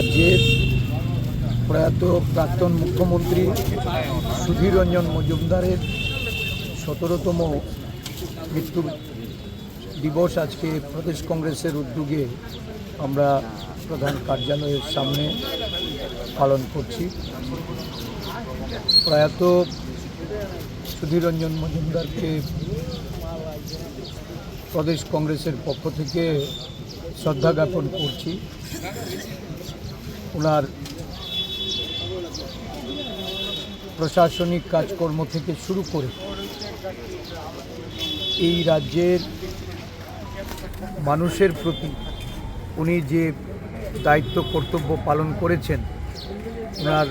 রাজ্যের প্রয়াত প্রাক্তন মুখ্যমন্ত্রী সুধীর রঞ্জন মজুমদারের সতেরোতম মৃত্যু দিবস আজকে প্রদেশ কংগ্রেসের উদ্যোগে আমরা প্রধান কার্যালয়ের সামনে পালন করছি। প্রয়াত সুধীর রঞ্জন মজুমদারকে প্রদেশ কংগ্রেসের পক্ষ থেকে শ্রদ্ধা জ্ঞাপন করছি। ওনার প্রশাসনিক কাজকর্ম থেকে শুরু করে এই রাজ্যের মানুষের প্রতি উনি যে দায়িত্ব, কর্তব্য পালন করেছেন, ওনার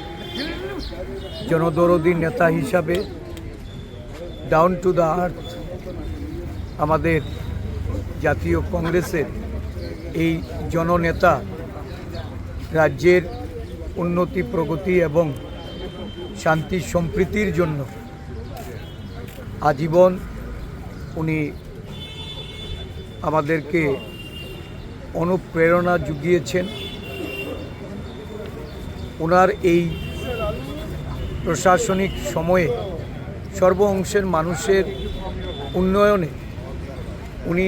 জনদরদী নেতা হিসাবে ডাউন টু দ্য আর্থ আমাদের জাতীয় কংগ্রেসের এই জননেতা রাজ্যের উন্নতি, প্রগতি এবং শান্তি সম্প্রীতির জন্য আজীবন উনি আমাদেরকে অনুপ্রেরণা জুগিয়েছেন। ওনার এই প্রশাসনিক সময়ে সর্ব অংশের মানুষের উন্নয়নে উনি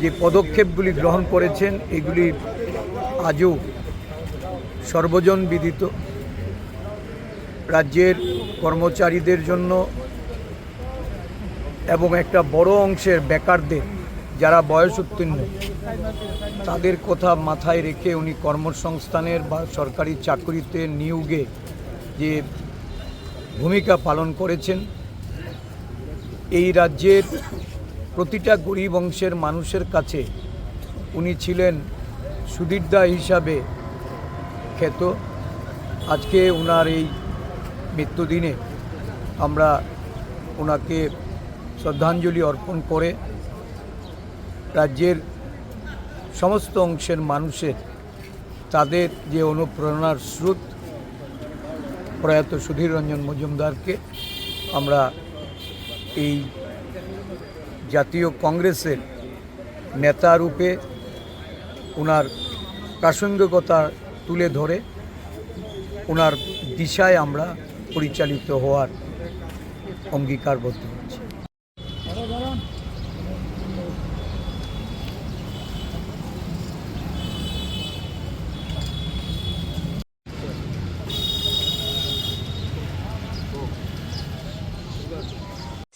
যে পদক্ষেপগুলি গ্রহণ করেছেন এগুলি আজও সর্বজন বিদিত। রাজ্যের কর্মচারীদের জন্য এবং একটা বড় অংশের বেকারদের যারা বয়স উত্তীর্ণ তাদের কথা মাথায় রেখে উনি কর্মসংস্থানের বা সরকারি চাকরিতে নিয়োগে যে ভূমিকা পালন করেছেন, এই রাজ্যের প্রতিটা গরিব অংশের মানুষের কাছে উনি ছিলেন সুদীর্দা হিসাবে খ্যাত। আজকে ওনার এই মৃত্যুদিনে আমরা ওনাকে শ্রদ্ধাঞ্জলি অর্পণ করে রাজ্যের সমস্ত অংশের মানুষের তাদের যে অনুপ্রেরণার স্রোত, প্রয়াত সুধীর রঞ্জন মজুমদারকে আমরা এই জাতীয় কংগ্রেসের নেতা রূপে ওনার প্রাসঙ্গিকতা তুলে ধরে ওনার দিশায় আমরা পরিচালিত হওয়ার অঙ্গীকারবদ্ধ।